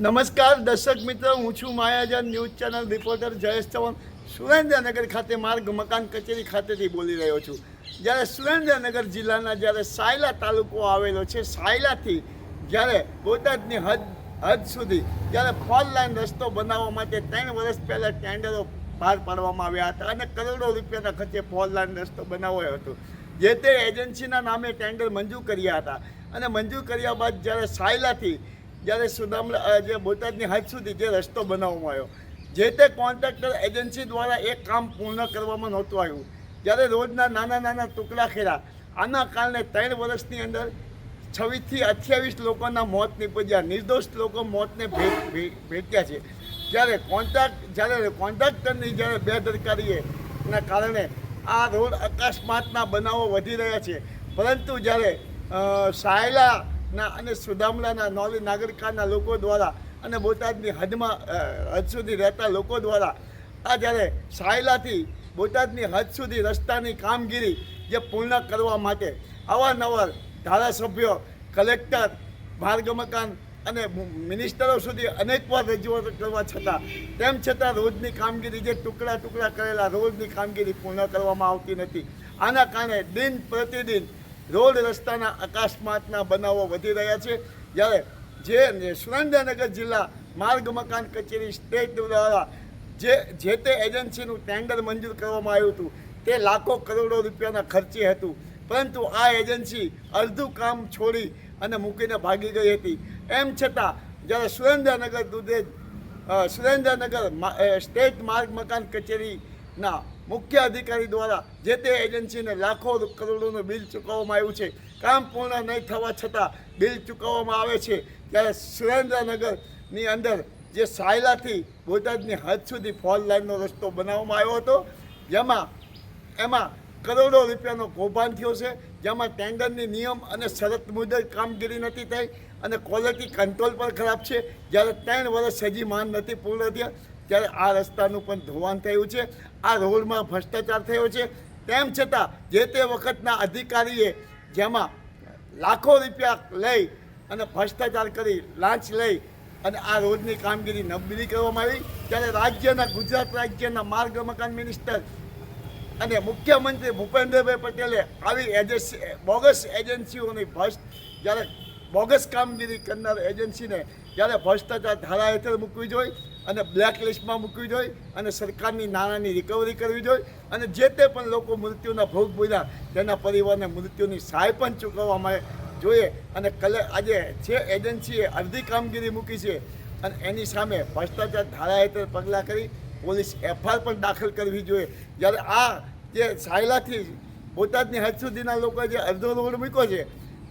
નમસ્કાર દર્શક મિત્રો, હું છું માયાજાન news channel reporter Jayesh Chauhan. Surendranagar ખાતે માર્ગ મકાન કચેરી ખાતેથી બોલી રહ્યો છું. જ્યારે સુરેન્દ્રનગર જિલ્લાના જ્યારે સાયલા તાલુકો આવેલો છે, સાયલાથી જ્યારે બોટાદની હદ હદ સુધી જ્યારે ફોર લાઇન રસ્તો બનાવવા માટે ત્રણ વર્ષ પહેલાં ટેન્ડરો બહાર પાડવામાં આવ્યા હતા અને કરોડો રૂપિયાના ખર્ચે ફોર લાઇન રસ્તો બનાવાયો હતો. જે તે એજન્સીના નામે ટેન્ડર મંજૂર કર્યા હતા. અને મંજૂર કર્યા બાદ જ્યારે સાયલાથી જ્યારે સુદામલા જે બોટાદની હદ સુધી જે રસ્તો બનાવવામાં આવ્યો જે તે કોન્ટ્રાક્ટર એજન્સી દ્વારા એ કામ પૂર્ણ કરવામાં નહોતું આવ્યું. જ્યારે રોજના નાના નાના ટુકડા ખેરા આના કારણે ત્રણ વર્ષની અંદર છવ્વીસથી અઠ્યાવીસ લોકોના મોત નીપજ્યા. નિર્દોષ લોકો મોતને ભેટ ભેટ્યા છે. જ્યારે કોન્ટ્રાક્ટ જ્યારે કોન્ટ્રાક્ટરની જ્યારે બેદરકારીએ ના કારણે આ રોડ અકસ્માતના બનાવો વધી રહ્યા છે. પરંતુ જ્યારે અ, સાયલાના અને સુદામડાના નોલી નાગરિકાના લોકો દ્વારા અને બોટાદની હદમાં હદ સુધી રહેતા લોકો દ્વારા આ જ્યારે સાયલાથી બોટાદની હદ સુધી રસ્તાની કામગીરી જે પૂર્ણ કરવા માટે અવારનવાર ધારાસભ્યો, કલેક્ટર માર્ગ મકાન અને મિનિસ્ટરો સુધી અનેકવાર રજૂઆત કરવા છતાં, તેમ છતાં રોજની કામગીરી જે ટુકડા ટુકડા કરેલા, રોજની કામગીરી પૂર્ણ કરવામાં આવતી નથી. આના કારણે દિન પ્રતિદિન રોડ રસ્તાના અકસ્માતના બનાવો વધી રહ્યા છે. જ્યારે જે સુરેન્દ્રનગર જિલ્લા માર્ગ મકાન કચેરી સ્ટેટ દ્વારા જે જે તે એજન્સીનું ટેન્ડર મંજૂર કરવામાં આવ્યું હતું, તે લાખો કરોડો રૂપિયાના ખર્ચે હતું. પરંતુ આ એજન્સી અડધું કામ છોડી અને મૂકીને ભાગી ગઈ હતી. એમ છતાં, જ્યારે સુરેન્દ્રનગર દુધે સુરેન્દ્રનગર સ્ટેટ માર્ગ મકાન કચેરીના મુખ્ય અધિકારી દ્વારા જે તે એજન્સીને લાખો કરોડોનું બિલ ચૂકવવામાં આવ્યું છે, કામ પૂર્ણ નહીં થવા છતાં બિલ ચૂકવવામાં આવે છે, ત્યારે સુરેન્દ્રનગરની અંદર જે સાયલાથી બોટાદની હદ સુધી ફોર લાઇનનો રસ્તો બનાવવામાં આવ્યો હતો, જેમાં, એમાં કરોડો રૂપિયાનો કૌભાંડ થયો છે, જેમાં ટેન્ડરની નિયમ અને શરત મુજબ કામગીરી નથી થઈ અને ક્વોલિટી કંટ્રોલ પણ ખરાબ છે, જ્યારે ત્રણ વર્ષ હજી માન નથી પૂર્ણ થયા ત્યારે આ રસ્તાનું પણ ધોવાણ થયું છે, આ રોડમાં ભ્રષ્ટાચાર થયો છે. તેમ છતાં જે તે વખતના અધિકારીએ જેમાં લાખો રૂપિયા લઈ અને ભ્રષ્ટાચાર કરી લાંચ લઈ અને આ રોડની કામગીરી નબળી કરવામાં આવી, ત્યારે રાજ્યના, ગુજરાત રાજ્યના માર્ગ મકાન મિનિસ્ટર અને મુખ્યમંત્રી ભૂપેન્દ્રભાઈ પટેલે આવી એજન્સી બોગસ એજન્સીઓની ભ્રષ્ટ, જ્યારે બોગસ કામગીરી કરનાર એજન્સીને જ્યારે ભ્રષ્ટાચાર ધારા હેઠળ મૂકવી જોઈએ અને બ્લેક લિસ્ટમાં મૂકવી જોઈએ અને સરકારની નાણાંની રિકવરી કરવી જોઈએ અને જે તે પણ લોકો મૃત્યુના ભોગ બોલ્યા તેના પરિવારને મૃત્યુની સહાય પણ ચૂકવવામાં જોઈએ અને કલે આજે જે એજન્સીએ અડધી કામગીરી મૂકી છે અને એની સામે ભ્રષ્ટાચાર ધારા હેઠળ પગલાં કરી પોલીસ એફઆઈઆર પણ દાખલ કરવી જોઈએ. જ્યારે આ જે સાયલાથી બોટાદની હદ સુધીના લોકોએ જે અડધો રોડ મૂક્યો છે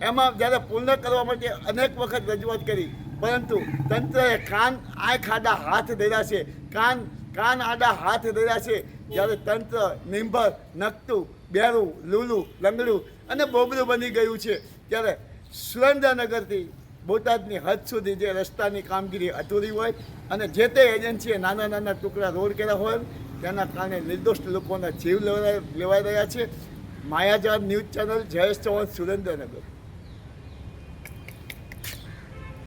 એમાં જ્યારે પૂર્ણ કરવા માટે અનેક વખત રજૂઆત કરી, પરંતુ તંત્રએ કાન આંખ આડા હાથ ધર્યા છે, કાન કાન આડા હાથ ધર્યા છે, જ્યારે તંત્ર નિંભર નકતું, બેરું, લૂલું, લંગડું અને બોબરું બની ગયું છે, ત્યારે સુરેન્દ્રનગરથી બોટાદની હદ સુધી જે રસ્તાની કામગીરી અધૂરી હોય અને જે તે એજન્સીએ નાના નાના ટુકડા રોડ કર્યા હોય, તેના કારણે નિર્દોષ લોકોના જીવ લેવાઈ રહ્યા છે. માયાજાર ન્યૂઝ ચેનલ જયેશ ચૌહાણ, સુરેન્દ્રનગર.